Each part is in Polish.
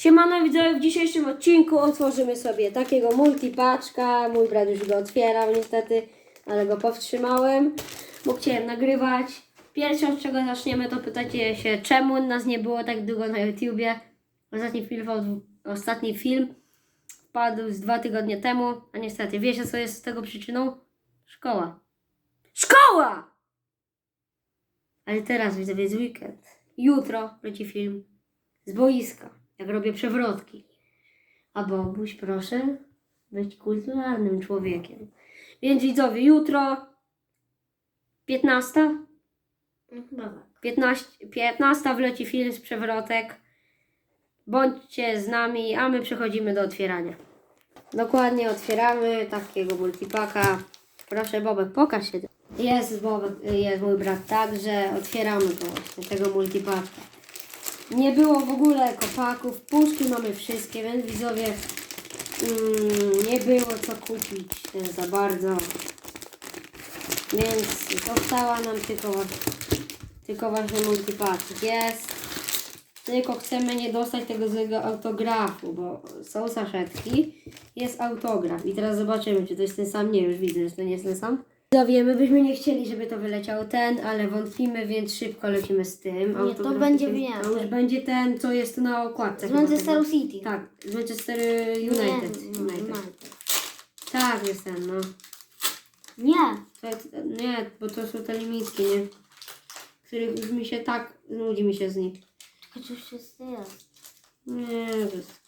Siemano widzowie, w dzisiejszym odcinku otworzymy sobie takiego multipaczka. Mój brat już go otwierał niestety, ale go powstrzymałem, bo chciałem nagrywać. Pierwsze od czego zaczniemy to pytacie się czemu nas nie było tak długo na YouTubie. Ostatni film, ostatni film wpadł z dwa tygodnie temu, a niestety wiecie co jest z tego przyczyną? Szkoła. Szkoła! Ale teraz widzowie jest weekend. Jutro leci film z boiska, jak robię przewrotki. A Bobuś, proszę być kulturalnym człowiekiem. Więc widzowie, jutro 15, Chyba tak. 15, 15 wleci film z przewrotek. Bądźcie z nami, a my przechodzimy do otwierania. Dokładnie otwieramy takiego multipaka. Proszę Bobek, pokaż się. Jest Bobek, jest mój brat także. Otwieramy to właśnie, tego multipaka. Nie było w ogóle kopaków, puszki mamy wszystkie, więc widzowie mm, nie było co kupić e, za bardzo. Więc została nam tylko, tylko właśnie multipack. Jest. Tylko chcemy nie dostać tego złego autografu, bo są saszetki, jest autograf. I teraz zobaczymy, czy to jest ten sam. Nie, już widzę, że to nie jest ten sam. Widzowie, my byśmy nie chcieli, żeby to wyleciał ten, ale wątpimy, więc szybko lecimy z tym. to Autograf- będzie To więcej. już będzie ten, co jest na okładce. Z chyba Manchesteru tego. City. Tak, z Manchester United. Nie, United. Tak, jest ten, no. Nie. To nie, bo to są te limitki, nie? Których już mi się tak, nudzi mi się z nich. Tylko już jest. Nie, to jest...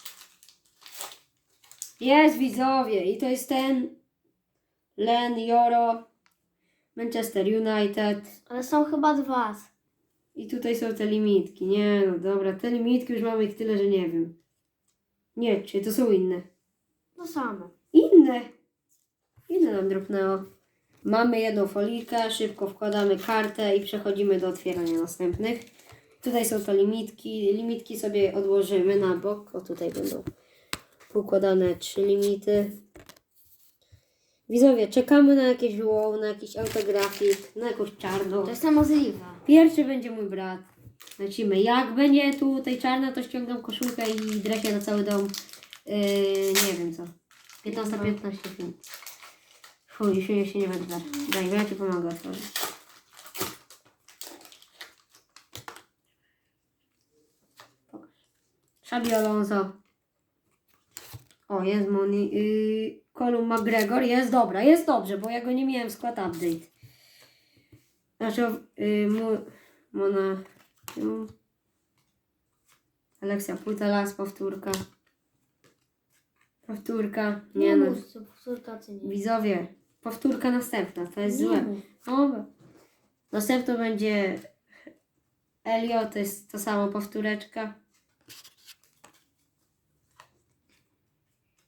Jest widzowie i to jest ten Len Joro Manchester United Ale są chyba dwa. i tutaj są te limitki. Nie, no dobra, te limitki już mamy ich tyle, że nie wiem. Nie, czy to są inne? To samo. Inne! Inne nam dropnęło. Mamy jedną folikę, szybko wkładamy kartę i przechodzimy do otwierania następnych. Tutaj są to limitki. Limitki sobie odłożymy na bok. O, tutaj będą układane trzy limity. Widzowie, czekamy na jakieś wow, na jakiś autografik, na jakąś czarną. To jest niemożliwe. Pierwszy będzie mój brat. Lecimy. Jak będzie tutaj czarna, to ściągam koszulkę i dresie na cały dom. Yy, nie wiem co. 15-15 film. Fuj, już się nie będę brać. Daj, ja ci pomogę otworzyć. Pokaż. Xabi Alonso. O, jest Moni. Yy, Colum McGregor. Jest dobra, jest dobrze, bo ja go nie miałem w skład update. Znaczy, yy, mu, Mona. mm, Aleksia Putelas, powtórka. Powtórka. Nie, no. powtórka czy nie. Widzowie, powtórka następna, to jest Nie złe. mów. Dobra. Następną będzie Elio, to jest to samo powtóreczka.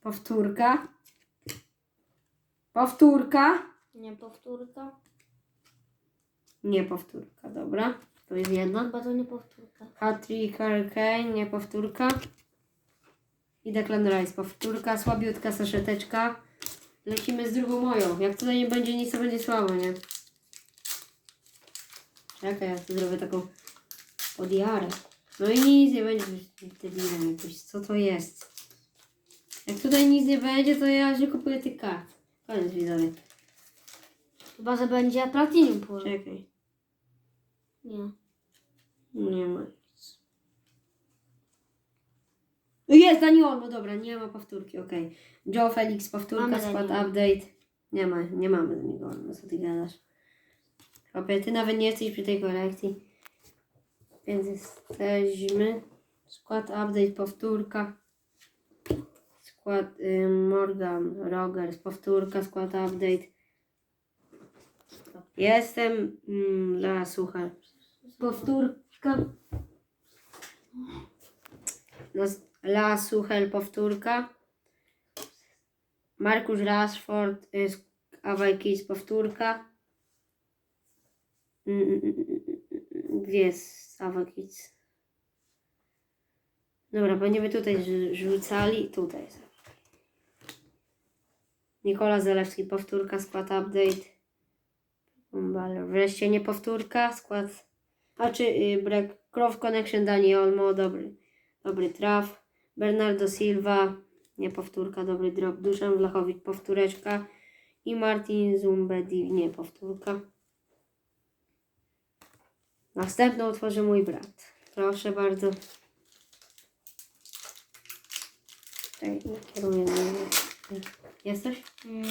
Powtórka. Powtórka. Nie powtórka. Nie powtórka, dobra. To jest jedna. Chyba to nie powtórka. Patrick Hurricane, nie powtórka. I Declan Rice, powtórka. Słabiutka saszeteczka. Lecimy z drugą moją. Jak tutaj nie będzie nic, to będzie słabo, nie? Czekaj, ja tu zrobię taką odjarę. No i nic nie będzie. Debilem jakoś. Co to jest? Jak tutaj nic nie będzie, to ja że kupuję tych kart. Koniec widzowie. Chyba, że będzie Platinum Pool. Czekaj. Nie. Nie ma nic. No Jest Daniel, no dobra, nie ma powtórki, okej. Joe Felix, powtórka, Mamy skład Daniela. update. Nie ma, nie mamy Daniela, no co ty gadasz. Chłopie, ty nawet nie jesteś przy tej kolekcji. Więc jesteśmy. Skład update, powtórka. Skład y, Morgan, Rogers, powtórka, skład update. Jestem mm, dla. Powtórka. Nas- La Suchel powtórka. Markus Rashford y, Kids powtórka. Mm, mm, mm, Gdzie jest Away Kids? Dobra, będziemy tutaj rzu- rzucali. Tutaj. Nikola Zalewski powtórka, skład update. Bale. Wreszcie nie powtórka, skład. A czy y, Break Crow Connection Dani Olmo, dobry, dobry traf. Bernardo Silva, nie powtórka, dobry drop. Duszan Wlachowicz, powtóreczka. I Martin Zumbedi, nie powtórka. Następną otworzy mój brat. Proszę bardzo. Tutaj kieruję. Mnie. Jesteś? Mm,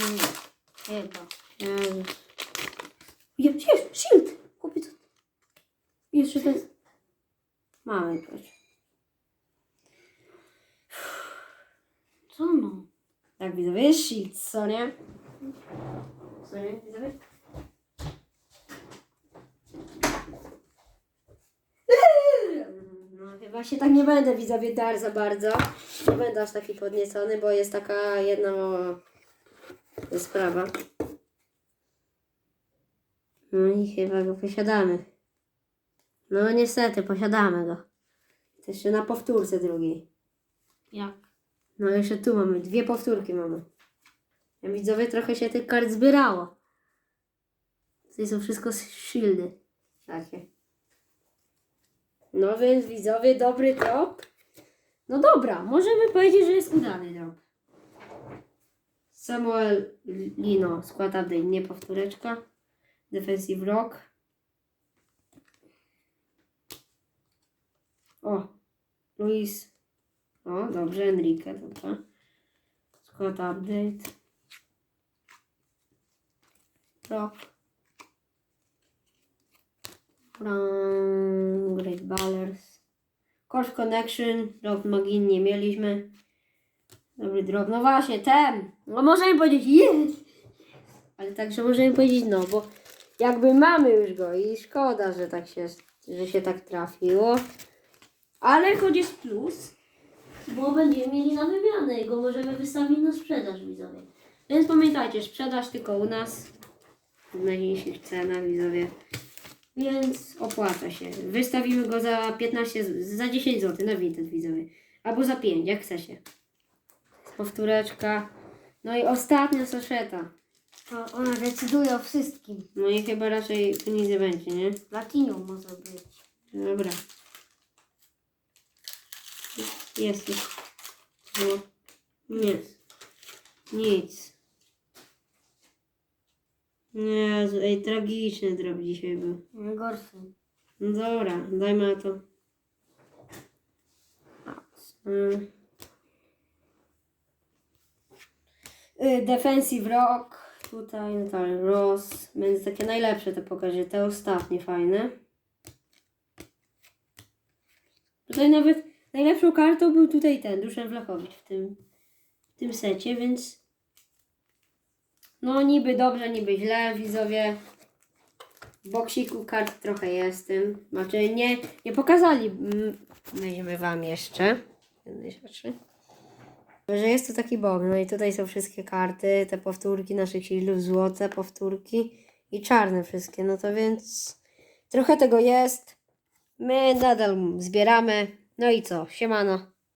chyba. Jezus. Jest, jest, shield! Kupię to. Jeszcze ten. Mamy proszę. Co no? Tak, widzowie, jest shield, co nie? Co nie, widzowie? Się tak nie będę widzowie dar za bardzo. Nie będę aż taki podniecony, bo jest taka jedna sprawa. No i chyba go posiadamy. No niestety, posiadamy go. To jeszcze na powtórce drugiej. Jak? No jeszcze tu mamy, dwie powtórki mamy. Ja widzowie trochę się tych kart zbierało. Tutaj są wszystko shieldy. Takie. No więc widzowie, dobry drop. No dobra, możemy powiedzieć, że jest udany drop. Samuel Lino, skład update, nie powtóreczka. Defensive Rock. O, Luis o, dobrze, Enrique, dobra. Skład update. Rock. Great Ballers. Course Connection, drop Magin nie mieliśmy. Dobry drop, no właśnie, ten. No możemy powiedzieć jest. Ale także możemy powiedzieć no, bo jakby mamy już go i szkoda, że tak się, że się tak trafiło. Ale choć jest plus, bo będziemy mieli na wymianę i go możemy wystawić na sprzedaż widzowie. Więc pamiętajcie, sprzedaż tylko u nas w najniższych cenach widzowie. Więc opłaca się. Wystawimy go za 15, z- za 10 zł na Vinted widzowie. Albo za 5, jak chcecie. Powtóreczka. No i ostatnia saszeta. To ona decyduje o wszystkim. No i chyba raczej tu nic nie będzie, nie? Platinum może być. Dobra. Jest, jest. No. Nie. Nic. Jezu, ej, tragiczny drop dzisiaj był. Najgorszy. No dobra, dajmy na to. Mm. Y, Defensive Rock. Tutaj Natalia Ross. Będzie takie najlepsze te pokażę. Te ostatnie fajne. Tutaj nawet najlepszą kartą był tutaj ten, Duszan Wlachowicz w tym, w tym secie, więc no niby dobrze, niby źle, widzowie. W boksiku kart trochę jest tym. Znaczy nie, nie pokazali myśmy wam jeszcze. Jednej. Że jest to taki bok, no i tutaj są wszystkie karty, te powtórki naszych silów, złote powtórki i czarne wszystkie, no to więc trochę tego jest. My nadal zbieramy. No i co? Siemano.